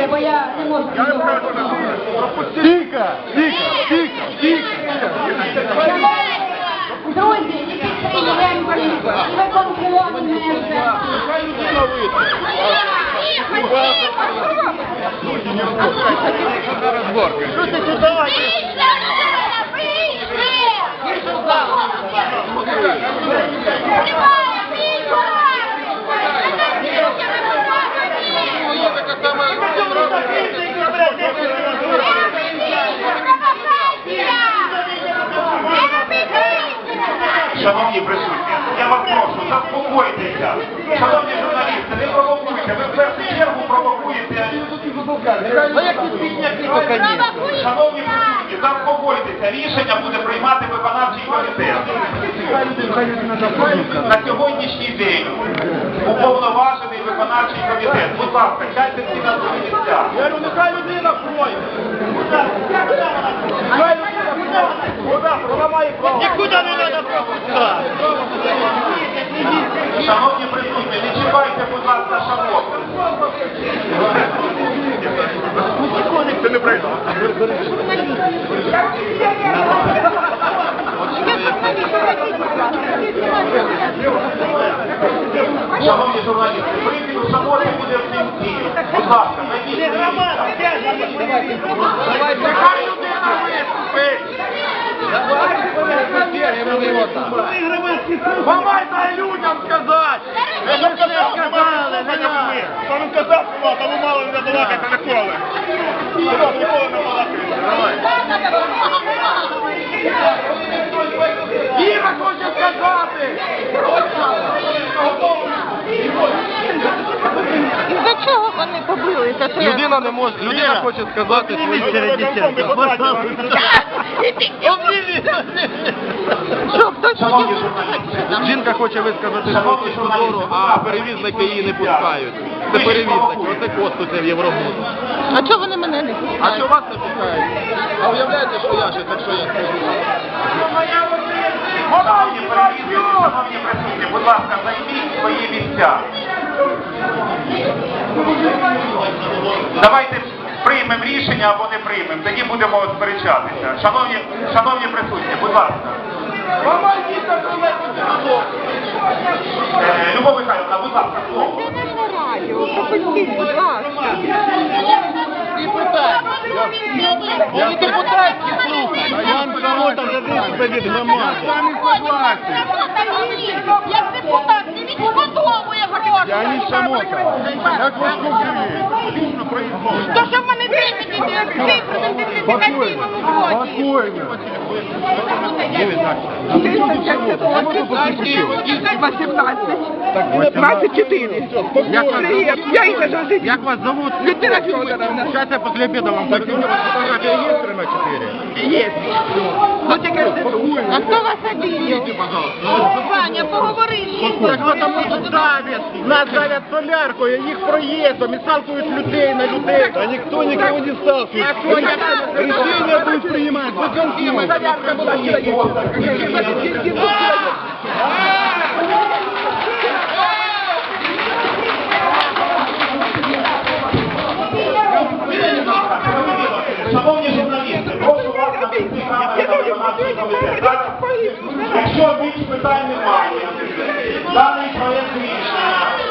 пропустите, бо я не можу. Тихо, тихо, тихо, тихо. Друзі, і підприємці, і виконком несе. Шановні заспокойтеся. Шановні журналісти, не провокуйте. Ви в першу чергу провокуєте. Шановні присутні, заспокойтеся. Рішення буде приймати виконавчий комітет. На сьогоднішній день уповноважений виконавчий комітет. Будь ласка, сядьте всі на свої місця. Я говорю, нехай людина входить. Нехай людина входить. Нікуди не треба пропускати. Шановні присутні, не чіпайте, будь ласка, шановних. Це не прийде. Шановні журналісти, прийти у самоті буде в кінці. Будь ласка, найдіть. Нехай людина виступить. Помай дай людям сказати. Я ж сказав, сказали, не надо. Казав, сказав, тому мало не балакати ніколи. Сказав, ніколи не балакати. Давай. Іра хоче сказати. За чого вони побилися? Що я- Людина не може, людина хоче сказати свої Що, хтось хотів? Жінка хоче висказати свою точку зору, а перевізники її не пускають. Це провокуєте. оце костуся в Євробус. А чого вони мене не А пускають? що вас не пускають? А уявляєте, що я ще, так що я скажу? Шановні перевізники, шановні присутні, будь ласка, займіть свої місця. Давайте приймемо рішення або не приймемо, тоді будемо сперечатися. Шановні, шановні присутні, будь ласка. Е, Любов Михайловна, будь ласка, слово. Я не вмираю. Пропустіть, будь ласка. Я депутатські від громади. Як депутат, не відшкодовує гроші. Я не шамота. Як вас купили? що в мене 10 цифр в ідентифікаційному коді. Спокойно. Я їх завжди Як вас зовут? Людмила Федоровна. Сейчас я после обеда вам покажу. У вас фотография есть прямо 4? Є. Ну тільки А хто вас обидів? Ваня, поговори що давят, нас давят соляркою, їх проїздом і сталкують людей на людей. А ніхто нікого не сталкує. Рішення будуть приймати виконкоми. Зарядка. Шановні журналісти, прошу вас на виконавчий комітет. Зараз, Якщо більш питань немає, даний проєкт рішення,